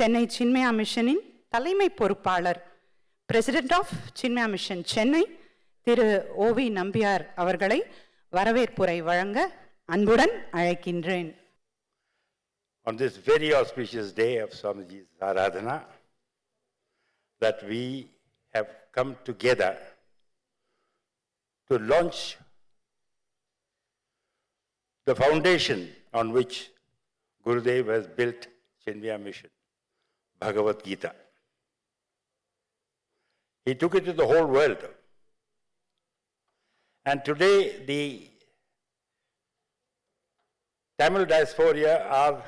சென்னை சின்மயா மிஷனின் தலைமை பொறுப்பாளர் president of Chinmaya mission Chennai Thiru O V Nambiar அவர்களை வரவேற்புரை வழங்க அன்புடன் அழைக்கின்றேன் on this very auspicious day of Swamiji's Aradhana, that we have come together to launch the foundation on which Gurudev has built Chinmaya Mission, Bhagavad Gita. He took it to the whole world. And today, the Tamil diaspora are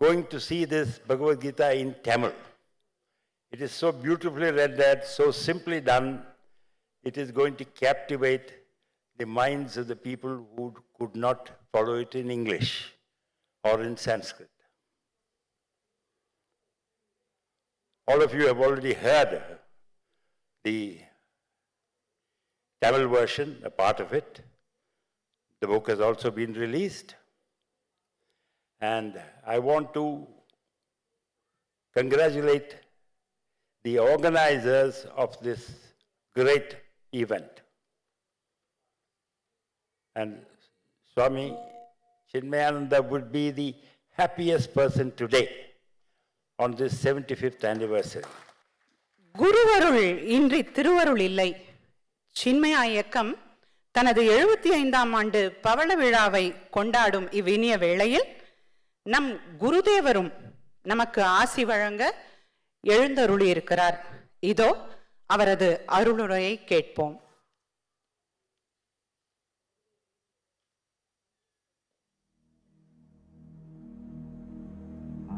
going to see this Bhagavad Gita in Tamil. It is so beautifully rendered, so simply done, it is going to captivate the minds of the people who could not follow it in English or in Sanskrit. All of you have already heard the Tamil version, a part of it. The book has also been released. And I want to congratulate the organizers of this great event. And Swami Chinmayananda would be the happiest person today on this 75th anniversary. குருவருள் இன்றி திருவருள் இல்லை. சின்மயா இயக்கம் தனது எழுபத்தி ஐந்தாம் ஆண்டு பவள விழாவை கொண்டாடும் இவ்வினிய வேளையில் நம் குருதேவரும் நமக்கு ஆசி வழங்க எழுந்தருளியிருக்கிறார். இதோ அவரது அருளுரையை கேட்போம்.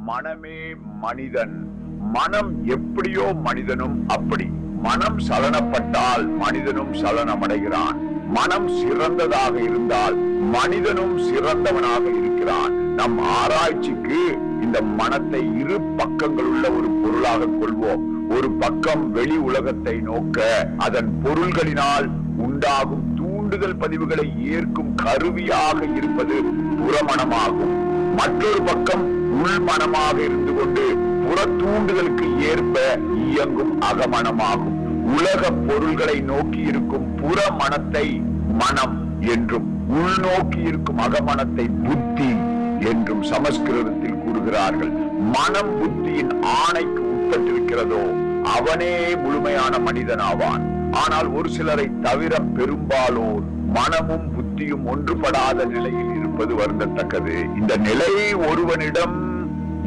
மனமே மனிதன். மனம் எப்படியோ மனிதனும் அப்படி. மனம் சலனப்பட்டால் மனிதனும் சலனமடைகிறான். மனம் சிறந்ததாக இருந்தால் மனிதனும் சிறந்தவனாக இருக்கிறான். நம் ஆராய்ச்சிக்கு இந்த மனத்தை இரு பக்கங்கள் உள்ள ஒரு பொருளாக கொள்வோம். ஒரு பக்கம் வெளி உலகத்தை நோக்க அதன் பொருள்களினால் உண்டாகும் தூண்டுதல் பதிவுகளை ஏற்கும் கருவியாக இருப்பது புறமணமாகும் மற்றொரு பக்கம் உள்மனமாக இருந்து கொண்டு புற தூண்டுதலுக்கு ஏற்ப இயங்கும் அகமனமாகும். உலக பொருள்களை நோக்கி இருக்கும் புற மனத்தை மனம் என்றும் உள்நோக்கி இருக்கும் அகமனத்தை புத்தி என்றும் சமஸ்கிருதத்தில் கூறுகிறார்கள். மனம் புத்தியின் ஆணைக்கு உட்பட்டிருக்கிறதோ அவனே முழுமையான மனிதன் ஆவான் ஆனால் ஒரு சிலரை தவிர பெரும்பாலோர் மனமும் புத்தியும் ஒன்றுபடாத நிலையில் இருப்பது வருந்தத்தக்கது. இந்த நிலை ஒருவனிடம்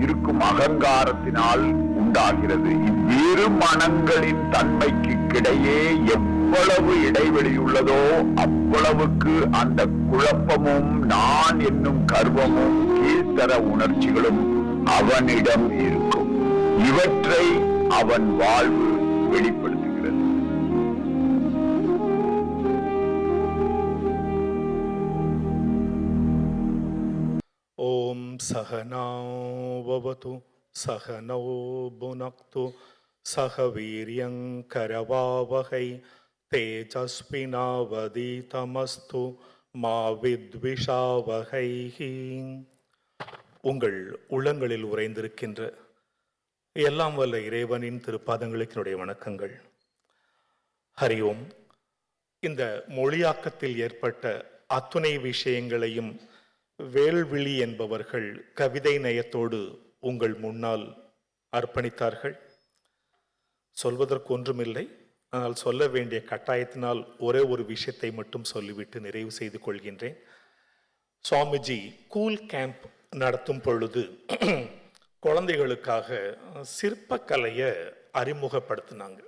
இருக்கும் அகங்காரத்தினால் உண்டாகிறது. இவ்விரு மனங்களின் தன்மைக்கு கிடையே எவ்வளவு இடைவெளி உள்ளதோ அவ்வளவுக்கு அந்த குழப்பமும் நான் என்னும் கர்வமும் கீழ்த்தர உணர்ச்சிகளும் அவனிடம் இருக்கும். இவற்றை அவன் வாழ்வு வெளிப்படும் सहनावतु सहनौ भुनक्तु सह वीर्यङ्करवावहै तेजस्विनावदीतमस्तु மா வித்விஷாவகைஹி உங்கள் உள்ளங்களில் உறைந்திருக்கின்ற எல்லாம் வல்ல இறைவனின் திருப்பாதங்களுக்கு என்னுடைய வணக்கங்கள் ஹரி ஓம் இந்த மொழியாக்கத்தில் ஏற்பட்ட அத்துணை விஷயங்களையும் வேல்விழி என்பவர்கள் கவிதை நயத்தோடு உங்கள் முன்னால் அர்ப்பணித்தார்கள். சொல்வதற்கு ஒன்றுமில்லை ஆனால் சொல்ல வேண்டிய கட்டாயத்தினால் ஒரே ஒரு விஷயத்தை மட்டும் சொல்லிவிட்டு நிறைவு செய்து கொள்கின்றேன். சுவாமிஜி கூல் கேம்ப் நடத்தும் பொழுது குழந்தைகளுக்காக சிற்பக்கலையை அறிமுகப்படுத்தினாங்க.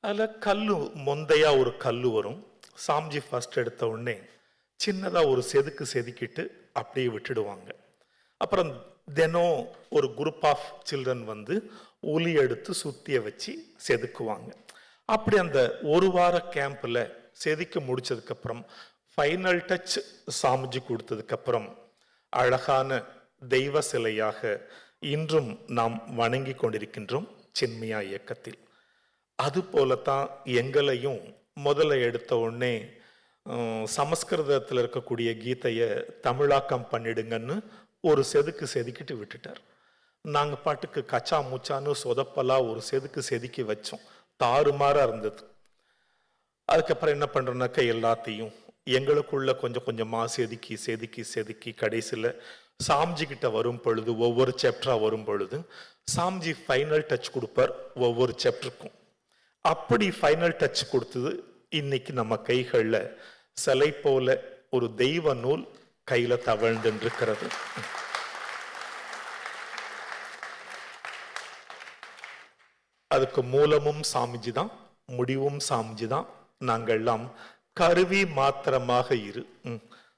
அதில் கல்லு முந்தையாக ஒரு கல் வரும். சாம்ஜி ஃபர்ஸ்ட் எடுத்த உடனே சின்னதாக ஒரு செதுக்கு செதுக்கிட்டு அப்படியே விட்டுடுவாங்க. அப்புறம் தினம் ஒரு குரூப் ஆஃப் சில்ட்ரன் வந்து ஒலி எடுத்து சுத்திய வச்சு செதுக்குவாங்க. அப்படி அந்த ஒரு வார கேம்பில் செதுக்கி முடிச்சதுக்கப்புறம் ஃபைனல் டச் சாமிஜி கொடுத்ததுக்கப்புறம் அழகான தெய்வ சிலையாக இன்றும் நாம் வணங்கி கொண்டிருக்கின்றோம் சின்மையா இயக்கத்தில். அதுபோல தான் எங்களையும் முதல்ல எடுத்த உடனே சமஸ்கிருதத்தில் இருக்கக்கூடிய கீதையை தமிழாக்கம் பண்ணிடுங்கன்னு ஒரு செதுக்கு செதுக்கிட்டு விட்டுட்டார். நாங்கள் பாட்டுக்கு கச்சா மூச்சான்னு சொதப்பலா ஒரு செதுக்கு செதுக்கி வச்சோம். தாறுமாறாக இருந்தது. அதுக்கப்புறம் என்ன பண்ணுறோன்னாக்கா எல்லாத்தையும் எங்களுக்குள்ள கொஞ்சம் கொஞ்சமாக செதுக்கி செதுக்கி செதுக்கி கடைசியில் சாம்ஜிக்கிட்ட வரும் பொழுது ஒவ்வொரு சாப்டராக வரும் பொழுது சாம்ஜி ஃபைனல் டச் கொடுப்பார் ஒவ்வொரு சாப்டருக்கும் அப்படி ஃபைனல் டச் கொடுத்தது இன்னைக்கு நம்ம கைகளில் சிலை போல ஒரு தெய்வ நூல் கையில தவழ்ந்துருக்கிறது அதுக்கு மூலமும் சாமிஜி தான் முடிவும் சாமிஜி தான் நாங்கள் எல்லாம் கருவி மாத்திரமாக இரு.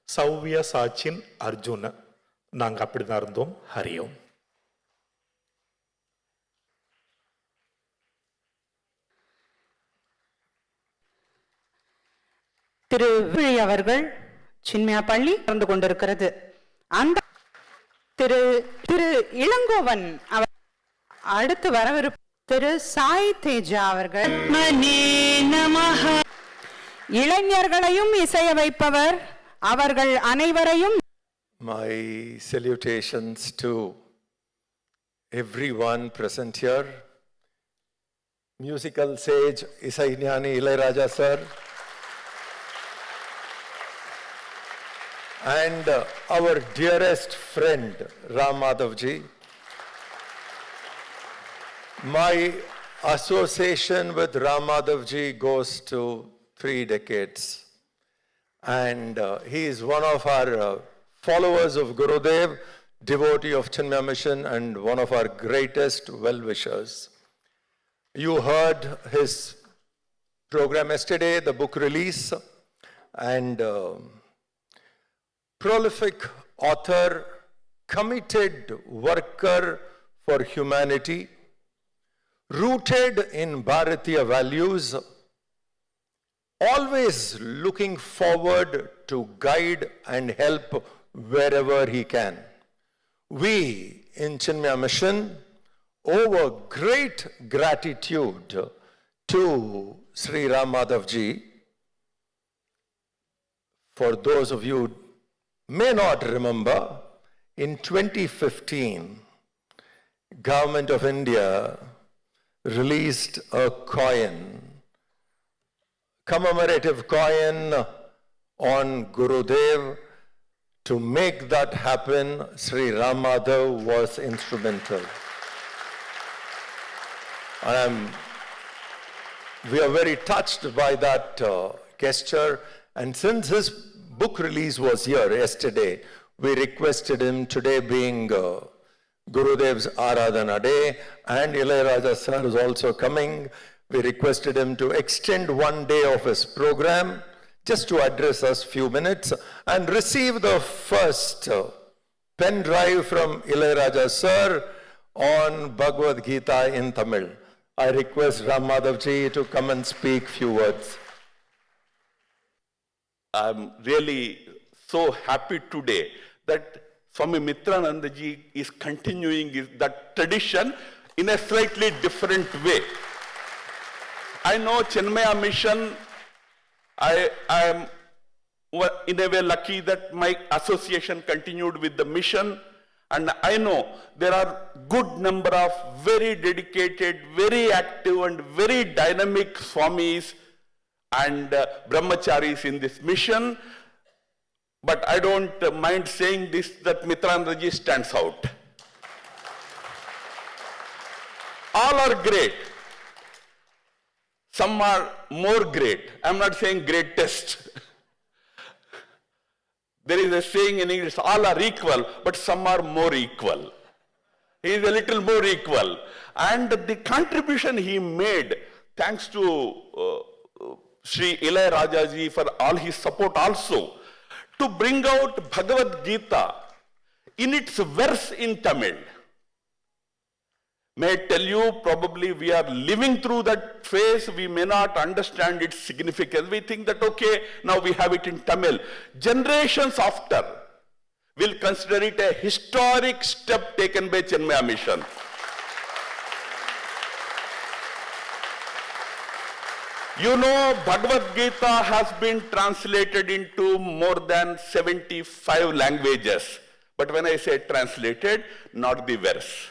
சௌவிய சாச்சின் அர்ஜுன. நாங்க அப்படிதான் இருந்தோம். ஹரியோம் திரு விழி அவர்கள் சின்மயா பள்ளி கலந்து கொண்டிருக்கிறது அந்த திரு திரு இளங்கோவன் அவர் அடுத்து வரவிருப்ப திரு சாய் தேஜா அவர்கள் இளைஞர்களையும் இசைய வைப்பவர் அவர்கள் அனைவரையும் My salutations to everyone present here. Musical sage Isaignani Ilayaraja sir. And uh, our dearest friend Ram Madhav ji. My association with Ram Madhav ji goes to three decades. And uh, he is one of our uh, followers of Gurudev, devotee of Chinmaya Mission, and one of our greatest well wishers. You heard his program yesterday, the book release, and um prolific author, committed worker for humanity, rooted in Bharatiya values always looking forward to guide and help wherever he can. We in Chinmaya Mission owe a great gratitude to Sri Ram Madhav. For those of you may not remember, in 2015, Government of India released a coin commemorative coin on Gurudev. To make that happen, Sri Ram was instrumental. And we are very touched by that uh, gesture. And since his book release was here yesterday, we requested him today being uh, Gurudev's Aradhana Day, and Ilayaraja sir is also coming. We requested him to extend one day of his program just to address us few minutes and receive the first uh, pen drive from Ilayaraja sir on Bhagavad Gita in Tamil. I request Ram Madhav ji to come and speak few words. I'm really so happy today that Swami Mitrananda ji is continuing his- that tradition in a slightly different way. I know Chenmaya Mission, I am in a way lucky that my association continued with the mission. And I know there are good number of very dedicated, very active and very dynamic Swamis and uh, brahmacharis in this mission. But I don't mind saying this, that Mitranandaji stands out. All are great. Some are more great. I'm not saying greatest. there is a saying in English, all are equal, but some are more equal. He is a little more equal. And the contribution he made, thanks to uh, Sri Ilai Rajaji for all his support also, to bring out Bhagavad Gita in its verse in Tamil. May I tell you, probably we are living through that phase, we may not understand its significance. We think that, okay, now we have it in Tamil. Generations after will consider it a historic step taken by Chenmaya Mission. You know, Bhagavad Gita has been translated into more than 75 languages. But when I say translated, not the verse.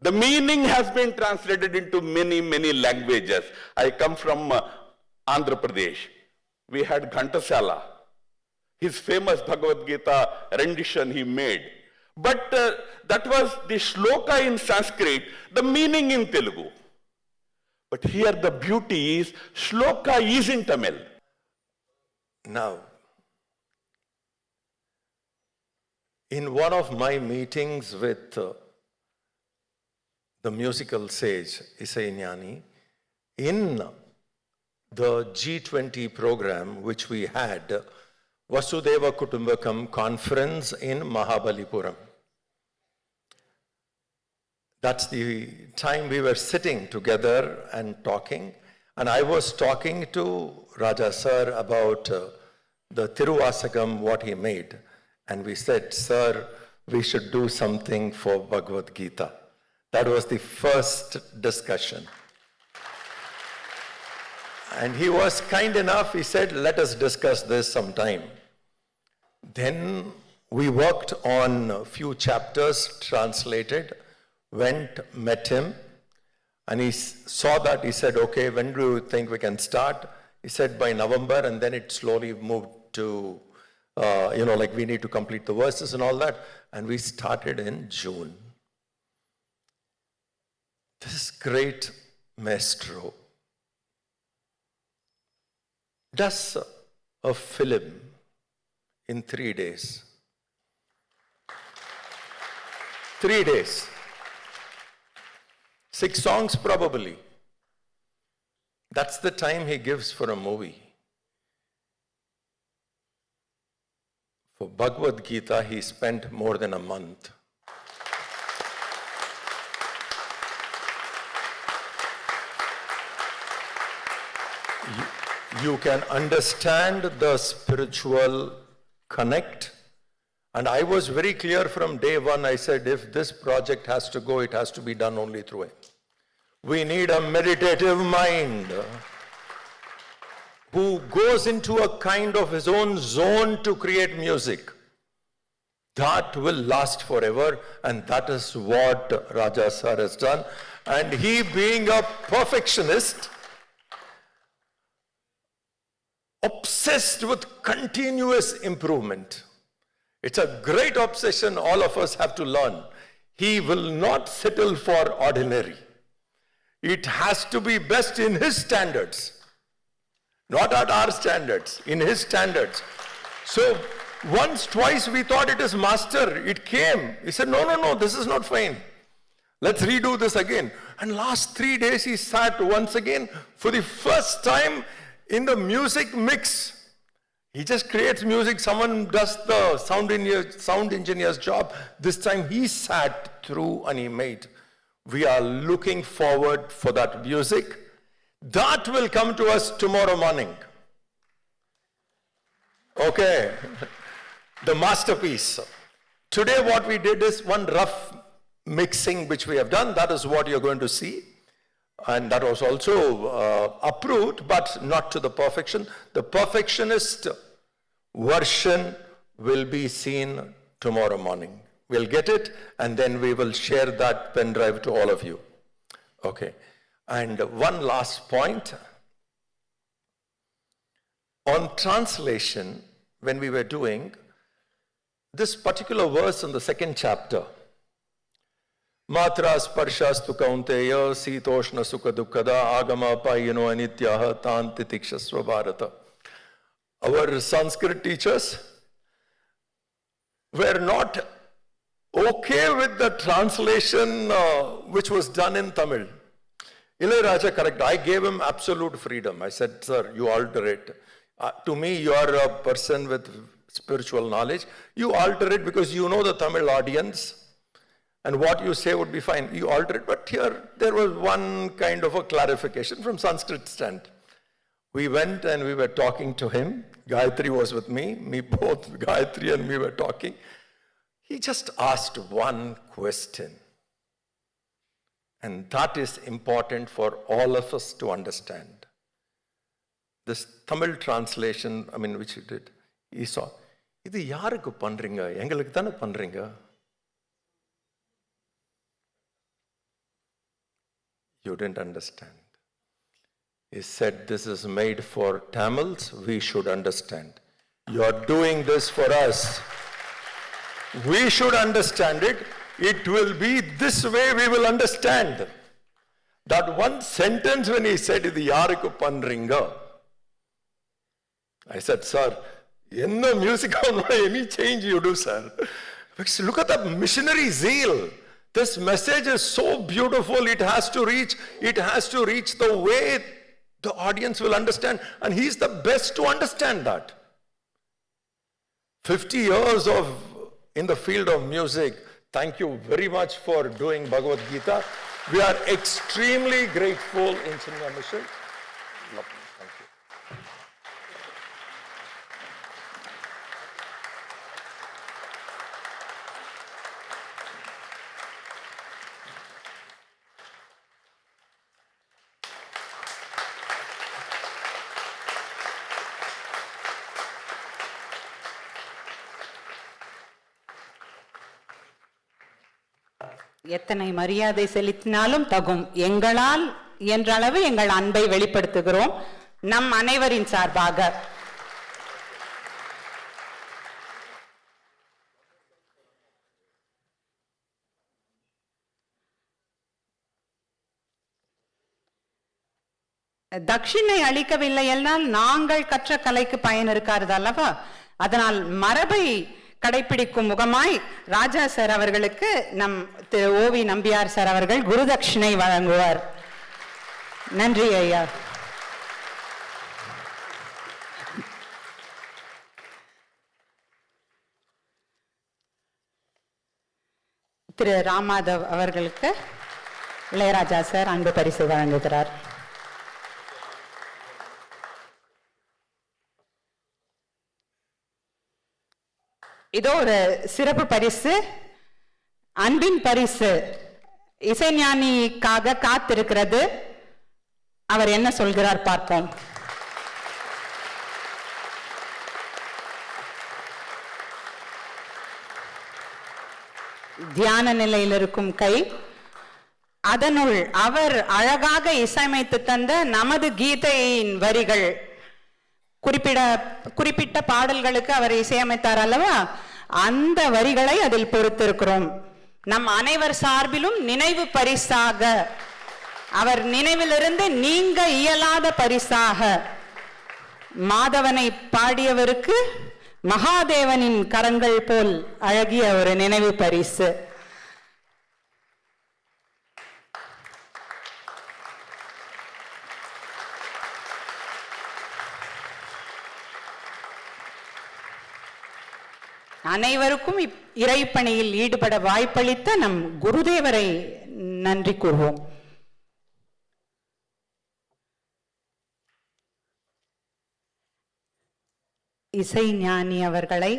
The meaning has been translated into many, many languages. I come from uh, Andhra Pradesh. We had Ghantasala, his famous Bhagavad Gita rendition he made. But uh, that was the shloka in Sanskrit, the meaning in Telugu. But here the beauty is, shloka is in Tamil. Now, in one of my meetings with uh, the musical sage Isai Gnani, in the G20 program which we had, Vasudeva Kutumbakam conference in Mahabalipuram. That's the time we were sitting together and talking. And I was talking to Raja Sir about uh, the Tiruvasakam, what he made. And we said, Sir, we should do something for Bhagavad Gita. That was the first discussion. And he was kind enough, he said, let us discuss this sometime. Then we worked on a few chapters, translated, went, met him, and he saw that. He said, Okay, when do you think we can start? He said, By November, and then it slowly moved to, uh, you know, like we need to complete the verses and all that. And we started in June. This great maestro does a film in three days. Three days. Six songs, probably. That's the time he gives for a movie. For Bhagavad Gita, he spent more than a month. You- You can understand the spiritual connect. And I was very clear from day one. I said, if this project has to go, it has to be done only through him. We need a meditative mind who goes into a kind of his own zone to create music. That will last forever, and that is what Raja Sir has done. And he, being a perfectionist, obsessed with continuous improvement. It's a great obsession all of us have to learn. He will not settle for ordinary. It has to be best in his standards, not at our standards, in his standards. So once, twice we thought it is master. It came. He said, no, no, no, this is not fine. Let's redo this again. And last three days he sat once again for the first time in the music mix. He just creates music, someone does the sound, engineer, sound engineer's job. This time he sat through and he made. We are looking forward for that music. That will come to us tomorrow morning. Okay. the masterpiece. Today, what we did is one rough mixing which we have done. That is what you're going to see. And that was also uh, approved, but not to the perfection. The perfectionist version will be seen tomorrow morning. We'll get it, and then we will share that pen drive to all of you. Okay. And one last point. On translation, when we were doing this particular verse in the second chapter, Matra sparshastu kaunteya sitoshna dukkada agama anityaha tan titikshasva bharata. Our Sanskrit teachers were not okay with the translation uh, which was done in Tamil. Ilayaraja, correct. I gave him absolute freedom. I said, sir, you alter it. Uh, to me, you are a person with spiritual knowledge. You alter it because you know the Tamil audience and what you say would be fine. You alter it. But here, there was one kind of a clarification from Sanskrit stand. We went and we were talking to him. Gayatri was with me. Me both, Gayatri and me were talking. He just asked one question. And that is important for all of us to understand. This Tamil translation, I mean, which he did, he saw, இது யாருக்கு பண்றீங்க எங்களுக்கு தானே பண்றீங்க You didn't understand. He said, This is made for Tamils, we should understand. You are doing this for us. We should understand it. It will be this way we will understand. That one sentence when he said, இது யாருக்கு பண்றீங்க I said, sir, என்ன music any change you do, sir. Because look at the missionary zeal. This message is so beautiful, it has to reach, it has to reach the way the audience will understand, and he's the best to understand that. 50 years of in the field of music. Thank you very much for doing Bhagavad Gita. We are extremely grateful in Chinmaya Mission. எத்தனை மரியாதை செலுத்தினாலும் தகும். எங்களால் என்ற அளவு எங்கள் அன்பை வெளிப்படுத்துகிறோம். நம் அனைவரின் சார்பாக. தட்சிணை அளிக்கவில்லை என்றால் நாங்கள் கற்ற கலைக்கு பயன் இருக்காது அல்லவா? அதனால் மரபை கடைபிடிக்கும் முகமாய் ராஜா சார் அவர்களுக்கு நம் திரு ஓவி நம்பியார் சார் அவர்கள் குருதட்சிணை வழங்குவார். நன்றி ஐயா. திரு ராமாதவ் அவர்களுக்கு இளையராஜா சார் அன்பு பரிசு வழங்குகிறார். இதோ ஒரு சிறப்பு பரிசு அன்பின் பரிசு. இசைஞானிக்காக காத்திருக்கிறது. அவர் என்ன சொல்கிறார் பார்ப்போம். தியான நிலையில் இருக்கும் கை. அதனுள் அவர் அழகாக இசையமைத்து தந்த நமது கீதையின் வரிகள். குறிப்பிட குறிப்பிட்ட பாடல்களுக்கு அவர் இசையமைத்தார் அல்லவா? அந்த வரிகளை அதில் பொறுத்திருக்கிறோம். நம் அனைவர் சார்பிலும் நினைவு பரிசாக. அவர் நினைவிலிருந்து நீங்க இயலாத பரிசாக. மாதவனை பாடியவருக்கு மகாதேவனின் கரங்கள் போல் அழகிய ஒரு நினைவு பரிசு. அனைவருக்கும் இறைப்பணியில் ஈடுபட வாய்ப்பளித்த நம் குருதேவரை நன்றி கூறுவோம். இசை ஞானி அவர்களை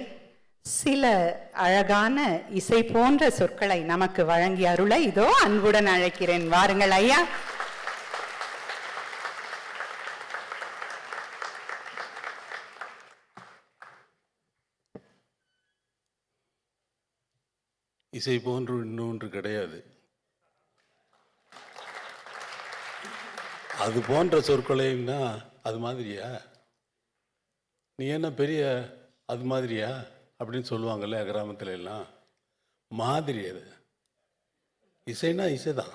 சில அழகான இசை போன்ற சொற்களை நமக்கு வழங்கி அருளை இதோ அன்புடன் அழைக்கிறேன். வாருங்கள் ஐயா. இசை போன்று இன்னொன்று கிடையாது. அது போன்ற சொற்களைன்னா அது மாதிரியா? நீ என்ன பெரிய அது மாதிரியா? அப்படின்னு சொல்லுவாங்கல்ல கிராமத்துல எல்லாம். மாதிரி அது. இசைனா இசைதான்.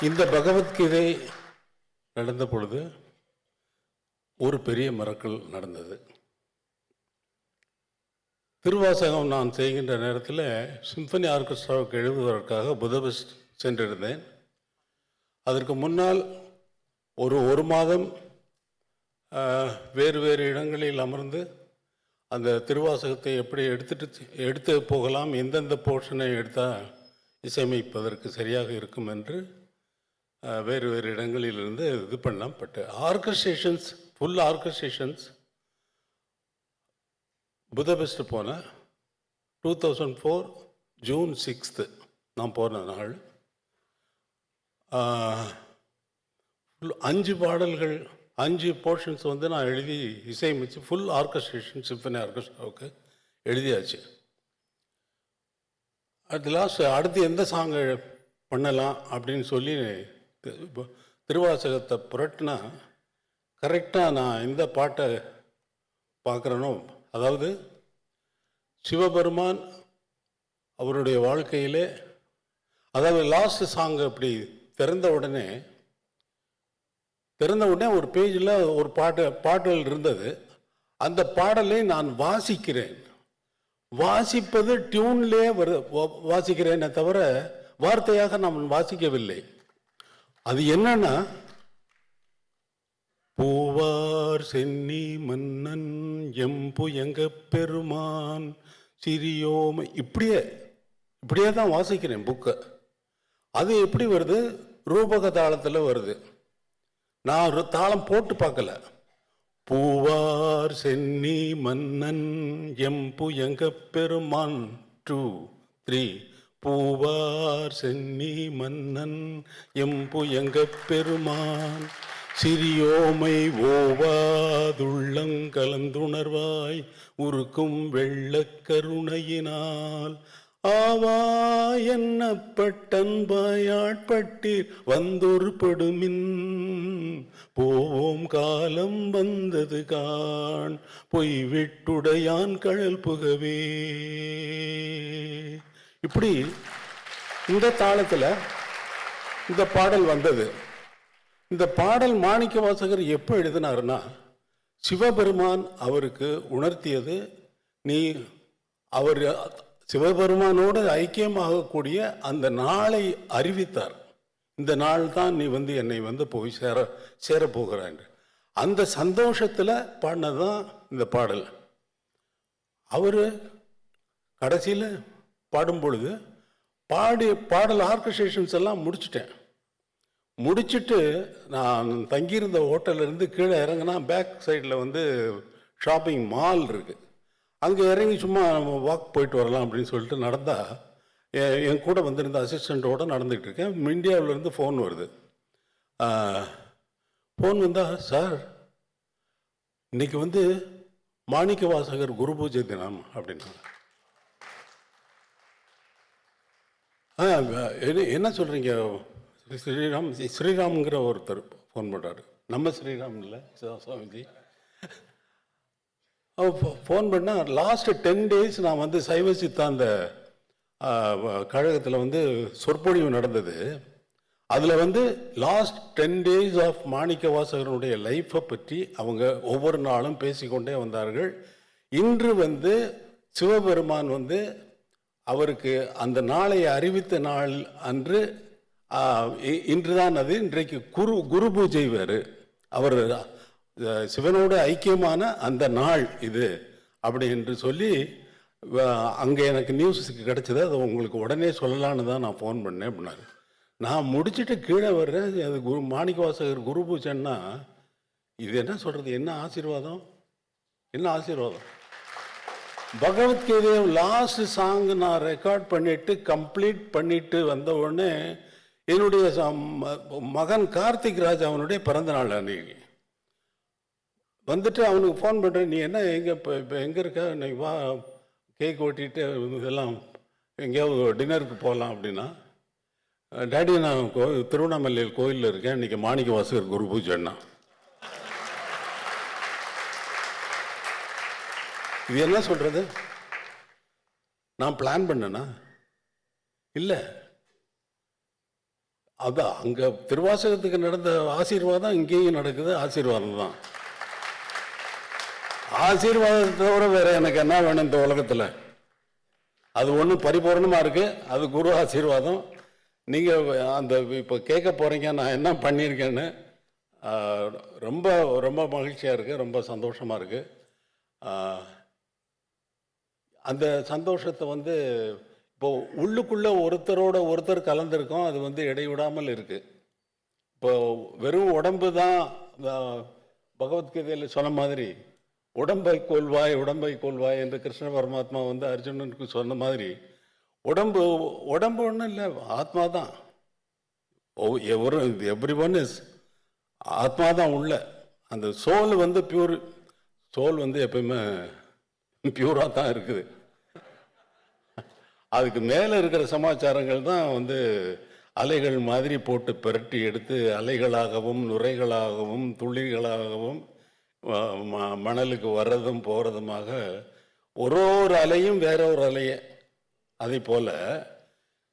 இந்த பகவத்கீதை நடந்த பொழுது ஒரு பெரிய மரக்கல் நடந்தது. திருவாசகம் நான் செய்கின்ற நேரத்தில் சிம்பனி ஆர்கெஸ்ட்ராவுக்கு எழுதுவதற்காக புதபெஸ்ட் சென்றிருந்தேன். அதற்கு முன்னால் ஒரு ஒரு மாதம் வேறு வேறு இடங்களில் அமர்ந்து அந்த திருவாசகத்தை எப்படி எடுத்துட்டு எடுத்து போகலாம் எந்தெந்த போர்ஷனை எடுத்தால் இசையமைப்பதற்கு சரியாக இருக்கும் என்று வேறு வேறு இடங்களிலிருந்து இது பண்ணலாம் பட் ஆர்கஸ்ட்ரேஷன்ஸ் ஃபுல் ஆர்கஸ்ட்ரேஷன்ஸ் புதபெஸ்ட் போனேன் two thousand four June sixth நான் போன நாள். அஞ்சு பாடல்கள் அஞ்சு போர்ஷன்ஸ் வந்து நான் எழுதி இசையமைச்சு ஃபுல் ஆர்கஸ்ட்ரேஷன் சிம்பனி ஆர்கெஸ்ட்ராவுக்கு எழுதியாச்சு. அது லாஸ்ட் அடுத்து எந்த சாங்கை பண்ணலாம் அப்படின்னு சொல்லி திருவாசகத்தை புரட்டினா கரெக்டாக நான் இந்த பாட்டை பார்க்குறேனோ அதாவது சிவபெருமான் அவருடைய வாழ்க்கையிலே அதாவது லாஸ்ட் சாங் அப்படி திறந்த உடனே திறந்த உடனே ஒரு பேஜில் ஒரு பாட்டு பாடல் இருந்தது. அந்த பாடலை நான் வாசிக்கிறேன். வாசிப்பது டியூன்லே வரு வாசிக்கிறேனே தவிர வார்த்தையாக நான் வாசிக்கவில்லை. அது என்னன்னா பூவார் சென்னி மன்னன் எம்புயங்க பெருமான் சிறியோமை. இப்படியே இப்படியே தான் வாசிக்கிறேன் புக்கை அது எப்படி வருது? ரூபக தாளத்தில் வருது. நான் ஒரு தாளம் போட்டு பார்க்கல. பூவார் சென்னி மன்னன் எம்புயங்க பெருமான். டூ த்ரீ பூவார் சென்னி மன்னன் எம்புயங்க பெருமான். சிறியோமை ஓவாதுள்ளங்கலந்துணர்வாய் உருக்கும் வெள்ளக் கருணையினால். ஆவா என்னப்பட்டன்பாயாட்பட்டீர் வந்தொரு படுமின் போவோம் காலம் வந்தது காண் பொய் விட்டுடையான் கழல் புகவே. இப்படி இந்த தாளத்துல இந்த பாடல் வந்தது. இந்த பாடல் மாணிக்க வாசகர் எப்போ எழுதினாருன்னா சிவபெருமான் அவருக்கு உணர்த்தியது நீ அவர் சிவபெருமானோடு ஐக்கியமாகக்கூடிய அந்த நாளை அறிவித்தார். இந்த நாள் தான் நீ வந்து என்னை வந்து போய் சேர சேரப்போகிறான் அந்த சந்தோஷத்தில் பாடினதான் இந்த பாடல். அவர் கடைசியில் பாடும் பொழுது பாடி பாடல் ஆர்கஸ்ட்ரேஷன்ஸ் எல்லாம் முடிச்சிட்டேன். முடிச்சுட்டு நான் தங்கியிருந்த ஹோட்டல்லேருந்து கீழே இறங்கினா பேக் சைடில் வந்து ஷாப்பிங் மால் இருக்குது அங்கே இறங்கி சும்மா வாக் போயிட்டு வரலாம் அப்படின்னு சொல்லிட்டு நடந்தால் எ- என் கூட வந்திருந்த அசிஸ்டண்ட்டோட நடந்துகிட்டு இருக்கேன். இந்தியாவிலேருந்து ஃபோன் வருது. ஃபோன் வந்தா சார் இன்னைக்கு வந்து மாணிக்க வாசகர் குரு பூஜை தினம் அப்படின்னா ஆ என்ன சொல்கிறீங்க ஸ்ரீராம் ஸ்ரீராம்ங்கிற ஒருத்தர் ஃபோன் பண்ணுறாரு நம்ம ஸ்ரீராம் இல்லை சுவாமிஜி. ஃபோன் பண்ணால் லாஸ்ட்டு டென் டேஸ் நான் வந்து சைவ சித்தாந்த கழகத்தில் வந்து சொற்பொழிவு நடந்தது. அதில் வந்து லாஸ்ட் டென் டேஸ் ஆஃப் மாணிக்க வாசகருடைய லைஃப்பை பற்றி அவங்க ஒவ்வொரு நாளும் பேசிக்கொண்டே வந்தார்கள். இன்று வந்து சிவபெருமான் வந்து அவருக்கு அந்த நாளை அறிவித்த நாள் அன்று இன்றுதான் அது இன்றைக்கு குரு குரு பூஜை வேறு. அவர் சிவனோட சிவனோடு ஐக்கியமான அந்த நாள் இது அப்படி என்று சொல்லி அங்கே எனக்கு நியூஸுக்கு கிடைச்சது அதை உங்களுக்கு உடனே சொல்லலான்னு தான் நான் ஃபோன் பண்ணேன் அப்படின்னாரு. நான் முடிச்சுட்டு கீழே வர்றேன் அது குரு மாணிக்க வாசகர் குரு பூஜைன்னா இது என்ன சொல்கிறது என்ன ஆசீர்வாதம்? என்ன ஆசீர்வாதம்? பகவத்கீதையை லாஸ்ட் சாங் நான் ரெக்கார்ட் பண்ணிட்டு கம்ப்ளீட் பண்ணிட்டு வந்த உடனே என்னுடைய மகன் கார்த்திக் ராஜ் அவனுடைய பிறந்த நாள் அன்னைக்கு. வந்துட்டு அவனுக்கு ஃபோன் பண்ணுறேன் நீ என்ன எங்கே இப்போ இப்போ எங்கே இருக்க? இன்னைக்கு வா கேக் ஓட்டிட்டு இதெல்லாம் எங்கேயாவது டின்னருக்கு போகலாம் அப்படின்னா டேடி நான் கோ திருவண்ணாமலையில் கோயிலில் இருக்கேன். இன்னைக்கு மாணிக்க வாசகர் குரு பூஜைன்னா இது என்ன சொல்கிறது நான் பிளான் பண்ணேண்ணா இல்லை. அதான் அங்கே திருவாசகத்துக்கு நடந்த ஆசீர்வாதம் இங்கேயும் நடக்குது ஆசீர்வாதம் தான். ஆசீர்வாதத்தை தவிர வேற எனக்கு என்ன வேணும் இந்த உலகத்தில்? அது ஒன்றும் பரிபூர்ணமாக இருக்குது அது குரு ஆசீர்வாதம். நீங்கள் அந்த இப்போ கேட்க போகிறீங்க நான் என்ன பண்ணியிருக்கேன்னு ரொம்ப ரொம்ப மகிழ்ச்சியாக இருக்குது ரொம்ப சந்தோஷமாக இருக்குது அந்த சந்தோஷத்தை வந்து இப்போ உள்ளுக்குள்ள ஒருத்தரோட ஒருத்தர் கலந்துருக்கோம் அது வந்து இடைவிடாமல் இருக்கு. இப்போ வெறும் உடம்பு தான் பகவத்கீதையில் சொன்ன மாதிரி உடம்பை கொள்வாய் உடம்பை கொள்வாய் என்று கிருஷ்ண பரமாத்மா வந்து அர்ஜுனனுக்கு சொன்ன மாதிரி உடம்பு உடம்பு ஒன்றும் இல்லை ஆத்மா தான். எவரு எவ்ரி ஒன் இஸ் ஆத்மா தான் உள்ள. அந்த சோல் வந்து பியூர் சோல் வந்து எப்பயுமே பியூராக தான் இருக்குது. அதுக்கு மேலே இருக்கிற சமாச்சாரங்கள் தான் வந்து அலைகள் மாதிரி போட்டு பிரட்டி எடுத்து அலைகளாகவும் நுரைகளாகவும் துளிகளாகவும் ம- மணலுக்கு வர்றதும் போகிறதுமாக ஒரு ஒரு அலையும் வேற ஒரு அலைய. அதே போல்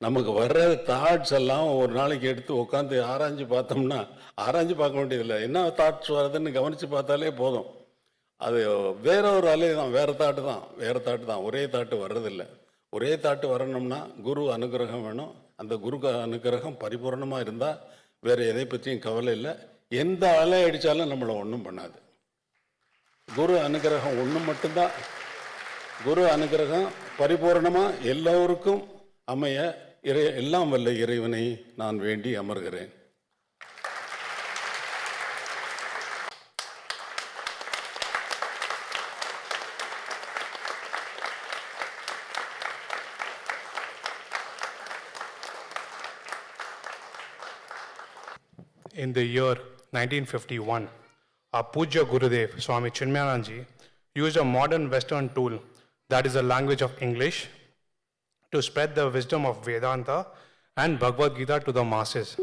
நமக்கு வர்ற தாட்ஸ் எல்லாம் ஒரு நாளைக்கு எடுத்து உட்காந்து ஆராய்ஞ்சு பார்த்தோம்னா ஆராய்ஞ்சு பார்க்க வேண்டியதில்லை. என்ன தாட்ஸ் வருதுன்னு கவனித்து பார்த்தாலே போதும். அது வேற ஒரு அலை தான் வேறு தாட்டு தான் வேறு தாட்டு தான். ஒரே தாட்டு வர்றதில்லை ஒரே தாட்டு வரணும்னா குரு அனுகிரகம் வேணும். அந்த குரு க- அனுகிரகம் பரிபூர்ணமாக இருந்தால் வேறு எதை பற்றியும் கவலை இல்லை. எந்த அலை அடித்தாலும் நம்மளை ஒன்றும் பண்ணாது. குரு அனுகிரகம் ஒன்று மட்டும்தான். குரு அனுகிரகம் பரிபூரணமாக எல்லோருக்கும் அமைய இறை எல்லாம் வல்ல இறைவனை நான் வேண்டி அமர்கிறேன். In the year 1951, our Puja Gurudev Swami Chinmayananji used a modern Western tool, that is the language of English, to spread the wisdom of Vedanta and Bhagavad Gita to the masses.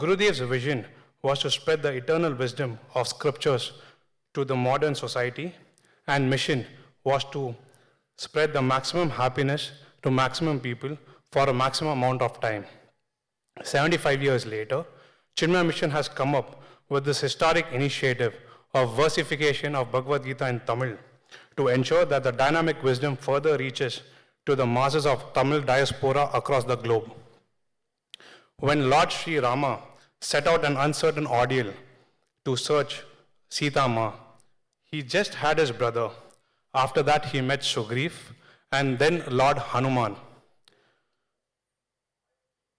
Gurudev's vision was to spread the eternal wisdom of scriptures to the modern society, and mission was to spread the maximum happiness to maximum people for a maximum amount of time. 75 years later, Chinmaya Mission has come up with this historic initiative of versification of Bhagavad Gita in Tamil to ensure that the dynamic wisdom further reaches to the masses of Tamil diaspora across the globe. When Lord Sri Rama set out an uncertain ordeal to search Sita Ma, he just had his brother. After that, he met Sugriv and then Lord Hanuman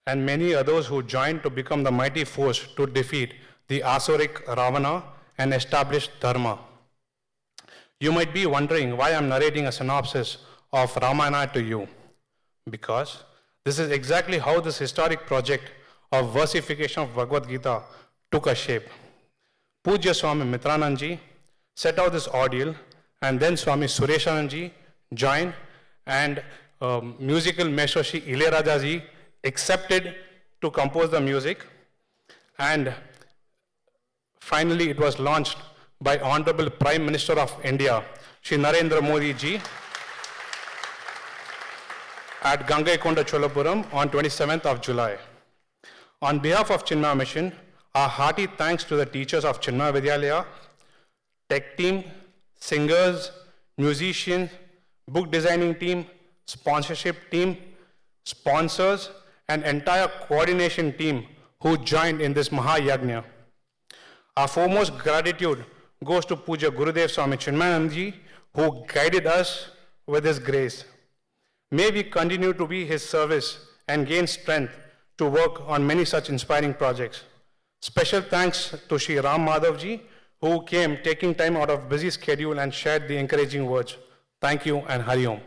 and many others who joined to become the mighty force to defeat the Asuric Ravana and establish Dharma. You might be wondering why I'm narrating a synopsis of Ramayana to you. Because this is exactly how this historic project of versification of Bhagavad Gita took a shape. Pujya Swami Mitrananji set out this ordeal, and then Swami Sureshananji joined, and um, musical maestro Shri Ilayarajaji accepted to compose the music, and finally it was launched by Honorable Prime Minister of India, Shri Narendra Modi ji, at Gangaikonda Cholapuram on 27th of July. On behalf of Chinmaya Mission, our hearty thanks to the teachers of Chinmaya Vidyalaya, tech team, singers, musicians, book designing team, sponsorship team, sponsors, and entire coordination team who joined in this Mahayagna. Our foremost gratitude goes to Puja Gurudev Swami Chinmayananji, who guided us with his grace. May we continue to be his service and gain strength to work on many such inspiring projects. Special thanks to Sri Ram Madhavji, who came taking time out of busy schedule and shared the encouraging words. Thank you and Hari Om.